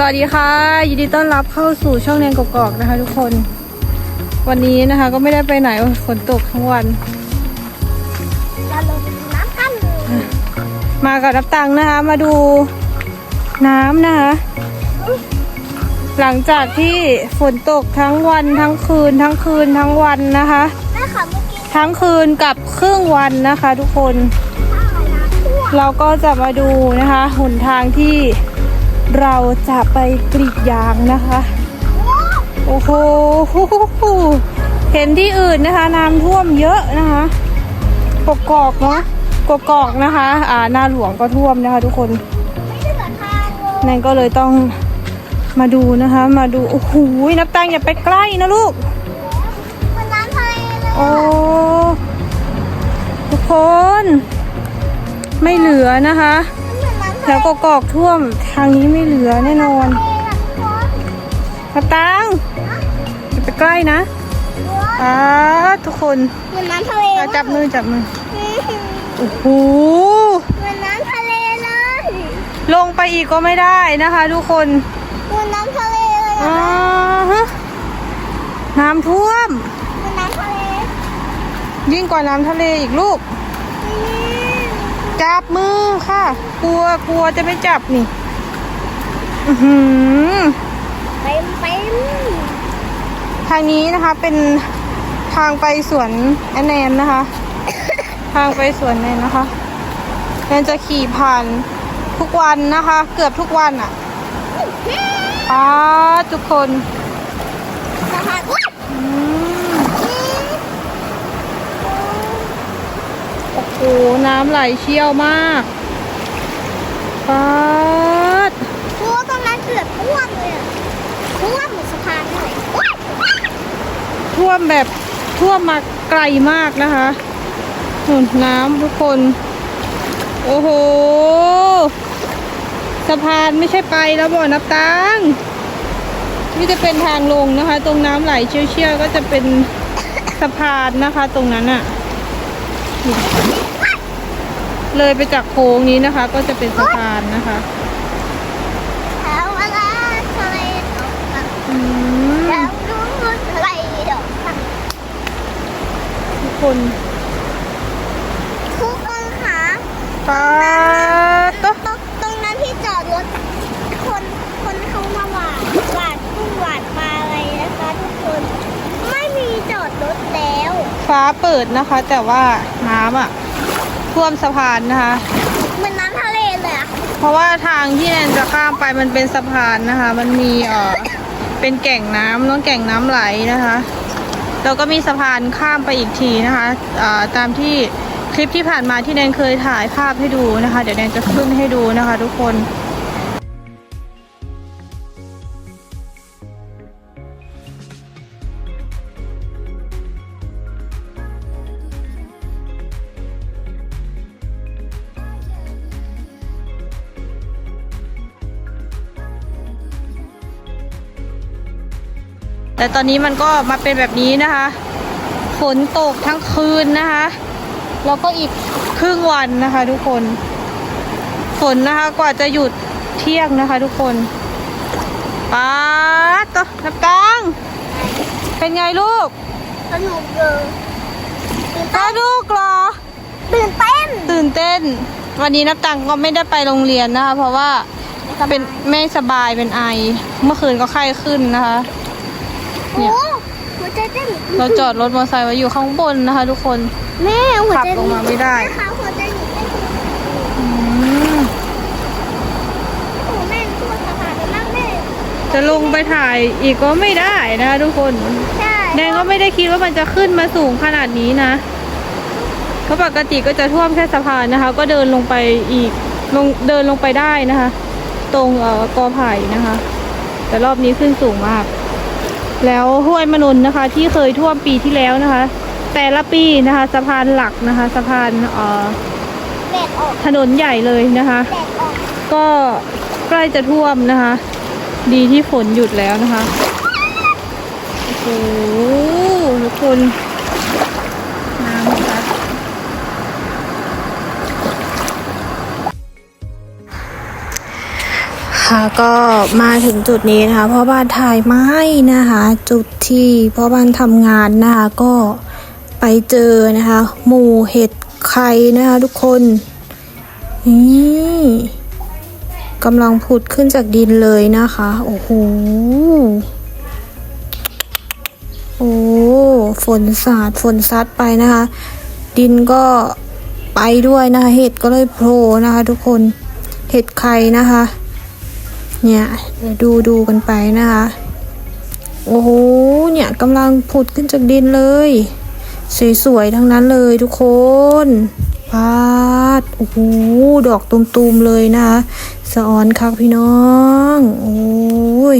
สวัสดีค่ะยินดีต้อนรับเข้าสู่ช่องแนนกกอกนะคะ ทุกคน วันนี้นะคะ ก็ไม่ได้ไปไหนฝนตกทั้งวัน เราลงน้ำกันมากับนับตังค์นะคะ มาดูน้ำนะคะ หลังจากที่ฝนตกทั้งวันทั้งคืน ทั้งคืนทั้งวันนะคะ แม่ขอเมื่อกี้ทั้งคืนกับครึ่งวันนะคะ ทุกคน ข้าวน้ำท่วมเราก็จะมาดูนะคะหนทางที่ เราจะไปกรีดยางนะคะ โอ้โห เห็นที่อื่นนะคะน้ำท่วมเยอะนะคะกกอกเนาะกกอกนะคะ อ่าหน้าหลวงก็ท่วมนะคะ ทุกคนไม่ได้เหมือนทางเลยนั่นก็เลยต้องมาดูนะคะ มาดูโอ้โหนับตังอย่าไปใกล้นะลูกมันน้ำทะเลเลยโอ้ทุกคน ไม่เหลือนะคะ แถทะวเลกกอกท่วมทางนี้ไม่เหลือแน่นอนเลยอะทุกคนนับตังอย่าไปใกล้นะอ่าทุกคนเหมือนน้ำทะเลอะจับมือจับมือโอ้โหเหมือนน้ำทะเลเลยลงไปอีกก็ไม่ได้นะคะ ทุกคนเหมือนน้ำทะเลเลยอ่าอะฮะน้ำท่วมเหมือนน้ำทะเลยิ่งกว่าน้ำทะเลอีกลูกอืม จับมือค่ะ กลัวกลัวจะไม่จับนี่ อือหือเต็มเต็มทางนี้นะคะเป็นทางไปสวนแอนแนนนะคะ ทางไปสวนแนนนะคะแนนจะขี่ผ่านทุกวันนะคะ เกือบทุกวันอะป้าดทุกคนสะพานอุ๊ยอืม โอ้โหน้ำไหลเชี่ยวมากป้าดโอ้ตรงนั้นเกือบท่วมเลยอะท่วมเหมือนสะพานเลยอุ๊ยท่วมแบบท่วมมาไกลมากนะคะนู่นน้ำทุกคน โอ้โห สะพานไม่ใช่ไปแล้วบ่อนับตังนี่จะเป็นทางลงนะคะ ตรงน้ำไหลเชี่ยวๆก็จะเป็นสะพานนะคะ ตรงนั้นอะนี่ เลยไปจากโค้งนี้นะคะ ก็จะเป็นสะพานนะคะแล้วเวลาทะเลตกอะอืมแล้วดูทะเลตกอะทุกคน ทุกคนคะ ป้าด ตรงตรงนั้นที่จอดรถ คนคนเขามาหวานหวานกุ้งหวานปลาอะไรนะคะ ทุกคน ไม่มีจอดรถแล้ว ฟ้าเปิดนะคะ แต่ว่าน้ำอะท่วมสะพานนะคะ เหมันน้ำทะเลเลยอะเพราะว่าทางที่แนนจะข้ามไปมันเป็นสะพานนะคะ มันมีเอ่อเป็นแก่งน้ำน้องแก่งน้ำไหลนะคะแล้วก็มีสะพานข้ามไปอีกทีนะคะเอ่อตามที่คลิปที่ผ่านมาที่แนนเคยถ่ายภาพให้ดูนะคะ เดี๋ยวแนนจะขึ้นให้ดูนะคะ ทุกคน แต่ตอนนี้มันก็มาเป็นแบบนี้นะคะ ฝนตกทั้งคืนนะคะ แล้วก็อีกครึ่งวันนะคะทุกคน ฝนนะคะกว่าจะหยุดเที่ยงนะคะทุกคนป๊าดตัวนับตัง เป็นไงลูก สนุกเลยตื่นก็เต้นลูกเหรอ ตื่นเต้น ตื่นเต้น วันนี้นับตังก็ไม่ได้ไปโรงเรียนนะคะ เพราะว่าเป็นไม่สบายเป็นไอ เมื่อคืนก็ไข้ขึ้นนะคะ โอ้หัวใจเต้นเราจอดรถมอเตอร์ไซค์ไว้อยู่ข้างบนนะคะ ทุกคน แม่หัวใจขับลงมาไม่ได้แม่คะหัวใจหนูเต้นอืมโอ้แม่ตัวสะพานไปนั่งแม่จะลงไปถ่ายอีกก็ไม่ได้นะคะทุกคน ใช่แดงก็ไม่ได้คิดว่ามันจะขึ้นมาสูงขนาดนี้นะเพราะปกติก็จะท่วมแค่สะพานนะคะ ก็เดินลงไปอีกลงเดินลงไปได้นะคะ ตรงเอ่อกอไผ่นะคะ แต่รอบนี้ขึ้นสูงมาก แล้วห้วยมนุนนะคะ ที่เคยท่วมปีที่แล้วนะคะ แต่ละปีนะคะ สะพานหลักนะคะ สะพานเอ่อถนนใหญ่เลยนะคะ ก็ใกล้จะท่วมนะคะ ดีที่ฝนหยุดแล้วนะคะ โอ้โหทุกคน ค่ะก็มาถึงจุดนี้นะคะพ่อบ้านถ่ายไม้นะคะ จุดที่พ่อบ้านทำงานนะคะก็ไปเจอนะคะ หมู่เห็ดไข่นะคะทุกคนนี่กำลังผุดขึ้นจากดินเลยนะคะ โอ้โหโอ้ฝนสาดฝนซัดไปนะคะ ดินก็ไปด้วยนะคะ เห็ดก็เลยโผล่นะคะ ทุกคนเห็ดไข่นะคะ เนี่ยดูดูกันไปนะคะ โอ้โห เนี่ยกำลังผุดขึ้นจากดินเลย สวยๆทั้งนั้นเลยทุกคนปาดโอ้โหดอกตุมๆเลยนะคะสะออนคักพี่น้อง โอ้ย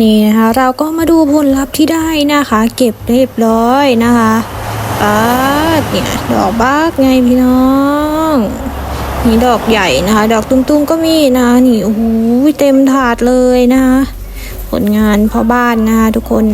นี่นะคะเราก็มาดูผลลัพธ์ที่ได้นะคะ เก็บเรียบร้อยนะคะปักเนี่ยดอกบักไงพี่น้องนี่ดอกใหญ่นะคะ ดอกตุ้มๆก็มีนะนี่โอ้โหเต็มถาดเลยนะคะผลงานพ่อบ้านนะคะทุกคน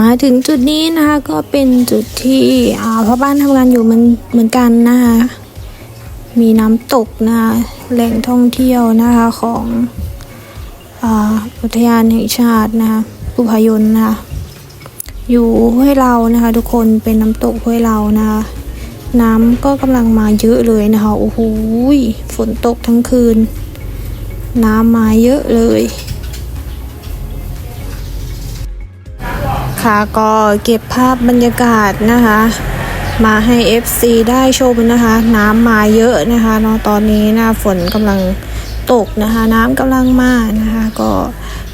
มาถึงจุดนี้นะคะก็เป็นจุดที่อ่าพ่อบ้านทำงานอยู่เหมือนเหมือนกันนะคะมีน้ำตกนะคะแหล่งท่องเที่ยวนะคะของอ่าอุทยานแห่งชาตินะคะภูพายนนะคะอยู่ห้วยเรานะคะ ทุกคนเป็นน้ำตกห้วยเรานะคะน้ำก็กำลังมาเยอะเลยนะคะโอ้โหฝนตกทั้งคืน น้ำมาเยอะเลย ค่ะก็เก็บภาพบรรยากาศนะคะ มาให้ FC ได้ชมนะคะ น้ำมาเยอะนะคะเนาะตอนนี้นะฝนกำลังตกนะคะ น้ำกำลังมานะคะ ก็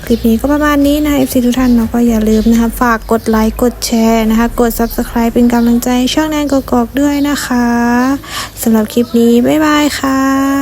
คลิปนี้ก็ประมาณนี้นะ FC ทุกท่านเนาะก็อย่าลืมนะคะ ฝากกดไลค์กดแชร์นะคะ กด Subscribe เป็นกำลังใจช่องแนนกกอกด้วยนะคะสำหรับคลิปนี้ บ๊ายบายค่ะ